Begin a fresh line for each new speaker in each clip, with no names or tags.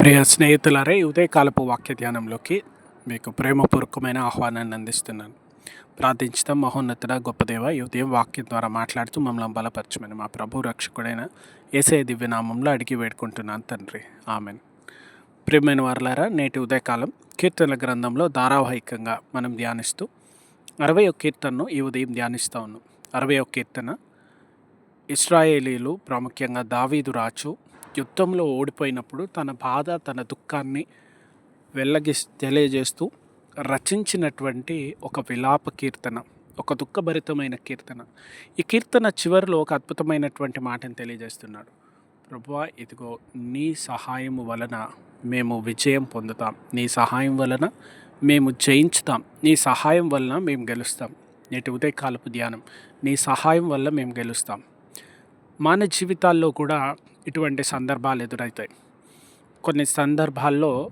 ప్రియ స్నేహితులారే ఈ ఉదయకాలపు వాక్య ధ్యానంలోకి మీకు ప్రేమపూర్వకమైన ఆహ్వానాన్ని అందిస్తున్నాను. ప్రార్థించడం మహోన్నతుడ గొప్పదేవ ఈ ఉదయం వాక్యం ద్వారా మాట్లాడుతూ మమ్మల్ని బలపరచమని మా ప్రభు రక్షకుడైన ఏసే దివ్యనామంలో అడిగి వేడుకుంటున్నాను తండ్రి. ఆమెన్. ప్రియమైన వారులారా నేటి ఉదయకాలం కీర్తనల గ్రంథంలో ధారావాహికంగా మనం ధ్యానిస్తూ అరవై ఒక కీర్తనను ఈ ఉదయం ధ్యానిస్తూ ఉన్నాం. అరవై ఒక కీర్తన ఇస్రాయేలీలు ప్రాముఖ్యంగా దావీదు రాచు యుద్ధంలో ఓడిపోయినప్పుడు తన బాధ తన దుఃఖాన్ని వెళ్ళగి తెలియజేస్తూ రచించినటువంటి ఒక విలాప కీర్తన ఒక దుఃఖభరితమైన కీర్తన. ఈ కీర్తన చివరిలో ఒక అద్భుతమైనటువంటి మాటను తెలియజేస్తున్నాడు. ప్రభువా ఇదిగో నీ సహాయము వలన మేము విజయం పొందుతాం. నీ సహాయం వలన మేము జయించుతాం. నీ సహాయం వలన మేము గెలుస్తాం. నేటి ఉదయకాలపు ధ్యానం. నీ సహాయం వల్ల మేము గెలుస్తాం. మానవ జీవితాల్లో కూడా ఇటువంటి సందర్భాలు ఎదురవుతాయి కొన్ని సందర్భాల్లో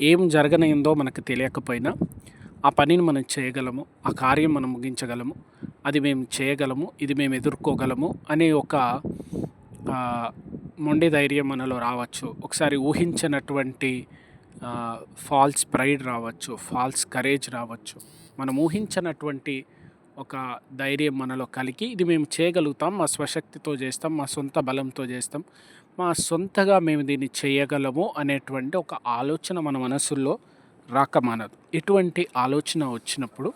ఏం జరగనయిందో మనకు తెలియకపోయినా ఆ పనిని మనం చేయగలము ఆ కార్యం మనం ముగించగలము అది మేము చేయగలము ఇది మేము ఎదుర్కోగలము అనే ఒక మొండి ధైర్యం మనలో రావచ్చు. ఒకసారి ఊహించినటువంటి ఫాల్స్ ప్రైడ్ రావచ్చు ఫాల్స్ కరేజ్ రావచ్చు. మనం ఊహించినటువంటి ఒక ధైర్యం మనలో కలిగి ఇది మేము చేయగలుగుతాం మా స్వశక్తితో చేస్తాం మా సొంత బలంతో చేస్తాం. మా సొంతగా మేము దీన్ని చేయగలము అనేటువంటి ఒక ఆలోచన మన మనసుల్లో రాకమానదు ఇటువంటి ఆలోచన వచ్చినప్పుడు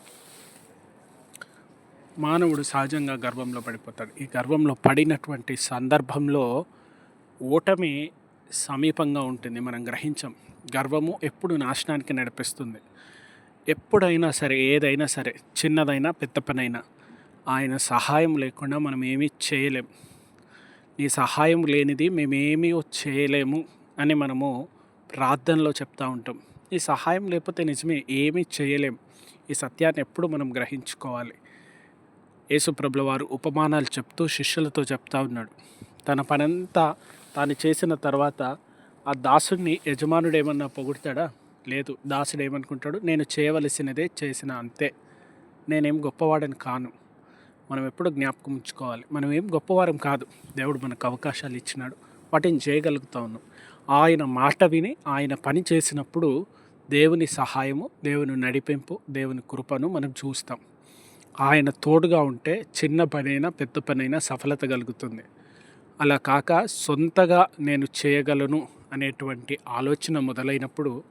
మానవుడు సహజంగా గర్వంలో పడిపోతాడు. ఈ గర్వంలో పడినటువంటి సందర్భంలో ఓటమి సమీపంగా ఉంటుంది. మనం గ్రహించం. గర్వము ఎప్పుడు నాశనానికి నడిపిస్తుంది. ఎప్పుడైనా సరే ఏదైనా సరే చిన్నదైనా పెద్ద పనైనా ఆయన సహాయం లేకుండా మనం ఏమీ చేయలేం. నీ సహాయం లేనిది మేమేమీ చేయలేము అని మనము ప్రార్థనలో చెప్తా ఉంటాం. ఈ సహాయం లేకపోతే నిజమే ఏమీ చేయలేం. ఈ సత్యాన్ని ఎప్పుడు మనం గ్రహించుకోవాలి. యేసుప్రభుల వారు ఉపమానాలు చెప్తూ శిష్యులతో చెప్తా ఉన్నాడు. తన పనంతా తాను చేసిన తర్వాత ఆ దాసుడిని యజమానుడు ఏమన్నా పొగుడతాడా? లేదు దాసుడు ఏమనుకుంటాడు? నేను చేయవలసినదే చేసిన అంతే. నేనేం గొప్పవాడని కాను. మనం ఎప్పుడు జ్ఞాపకం ఉంచుకోవాలి. మనం ఏం గొప్పవారం కాదు. దేవుడు మనకు అవకాశాలు ఇచ్చినాడు. వాటిని చేయగలుగుతా ఉన్నాం ఆయన మాట విని ఆయన పని చేసినప్పుడు దేవుని సహాయము దేవుని నడిపింపు దేవుని కృపను మనం చూస్తాం. ఆయన తోడుగా ఉంటే చిన్న పనైనా పెద్ద పనైనా సఫలత కలుగుతుంది. అలా కాక సొంతగా నేను చేయగలను అనేటువంటి ఆలోచన మొదలైనప్పుడు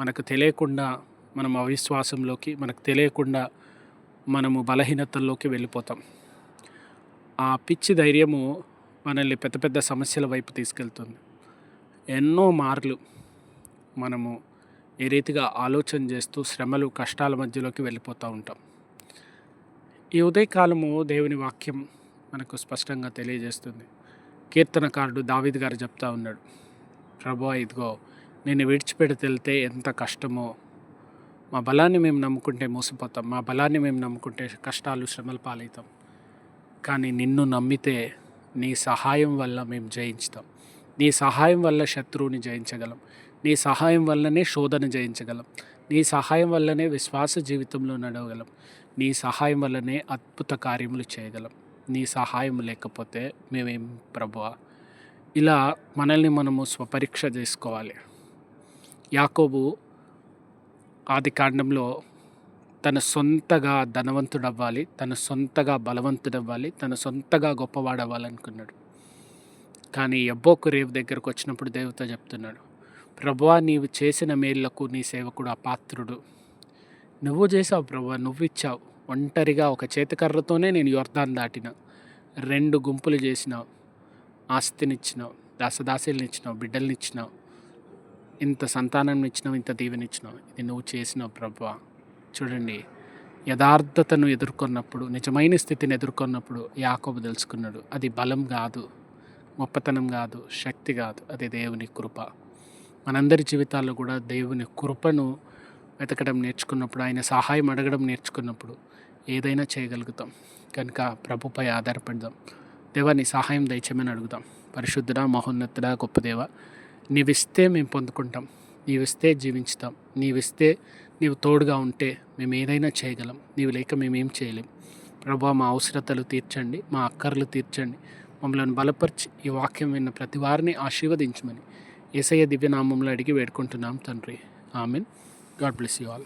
మనకు తెలియకుండా మనం అవిశ్వాసంలోకి మనకు తెలియకుండా మనము బలహీనతల్లోకి వెళ్ళిపోతాం. ఆ పిచ్చి ధైర్యము మనల్ని పెద్ద పెద్ద సమస్యల వైపు తీసుకెళ్తుంది. ఎన్నో మార్లు మనము ఏ రీతిగా ఆలోచన చేస్తూ శ్రమలు కష్టాల మధ్యలోకి వెళ్ళిపోతూ ఉంటాం. ఈ ఉదయకాలము దేవుని వాక్యం మనకు స్పష్టంగా తెలియజేస్తుంది. కీర్తనకారుడు దావిద్ గారు చెప్తా ఉన్నాడు ప్రభు ఇదిగో నేను విడిచిపెడితే వెళ్తే ఎంత కష్టమో. మా బలాన్ని మేము నమ్ముకుంటే మోసపోతాం. మా బలాన్ని మేము నమ్ముకుంటే కష్టాలు శ్రమలు పాలవుతాం. కానీ నిన్ను నమ్మితే నీ సహాయం వల్ల మేము జయించుతాం. నీ సహాయం వల్ల శత్రువుని జయించగలం. నీ సహాయం వల్లనే శోధన జయించగలం. నీ సహాయం వల్లనే విశ్వాస జీవితంలో నడవగలం. నీ సహాయం వల్లనే అద్భుత కార్యములు చేయగలం. నీ సహాయం లేకపోతే మేమేం? ప్రభువా ఇలా మనల్ని మనము స్వపరీక్ష చేసుకోవాలి. యాకోబు ఆది కాండంలో తన సొంతగా ధనవంతుడవ్వాలి తన సొంతగా బలవంతుడవ్వాలి తన సొంతగా గొప్పవాడవ్వాలనుకున్నాడు. కానీ ఎబ్బోకు రేవు దగ్గరకు వచ్చినప్పుడు దేవత చెప్తున్నాడు ప్రభువా నీవు చేసిన మేళ్ళకు నీ సేవకుడు అపాత్రుడు. నువ్వు చేసావు ప్రభువా నువ్వు ఇచ్చావు. ఒంటరిగా ఒక చేతికర్రతోనే నేను యోర్దాన్ దాటిన. రెండు గుంపులు చేసినావు. ఆస్తినిచ్చినావు దాసదాసీలను ఇచ్చినావు బిడ్డల్ని ఇచ్చినావు. ఇంత సంతానం ఇచ్చినావు ఇంత దీవెనిచ్చినావు ఇది నువ్వు చేసినావు ప్రభా. చూడండి యథార్థతను ఎదుర్కొన్నప్పుడు నిజమైన స్థితిని ఎదుర్కొన్నప్పుడు యాకోబు తెలుసుకున్నాడు అది బలం కాదు గొప్పతనం కాదు శక్తి కాదు అది దేవుని కృప. మనందరి జీవితాల్లో కూడా దేవుని కృపను వెతకడం నేర్చుకున్నప్పుడు ఆయన సహాయం అడగడం నేర్చుకున్నప్పుడు ఏదైనా చేయగలుగుతాం. కనుక ప్రభుపై ఆధారపడదాం. దేవాన్ని సహాయం దయచేయమని అడుగుదాం. పరిశుద్ధుడా మహోన్నతుడా గొప్ప దేవ నీవిస్తే మేము పొందుకుంటాం. నీవిస్తే జీవించుతాం. నీవిస్తే నీవు తోడుగా ఉంటే మేము ఏదైనా చేయగలం. నీవు లేక మేమేం చేయలేం. ప్రభా మా అవసరతలు తీర్చండి. మా అక్కర్లు తీర్చండి. మమ్మల్ని బలపరిచి ఈ వాక్యం విన్న ప్రతి వారిని ఆశీర్వదించమని ఏసయ్య దివ్యనామంలో అడిగి వేడుకుంటున్నాం తండ్రి. Amen. God bless you all.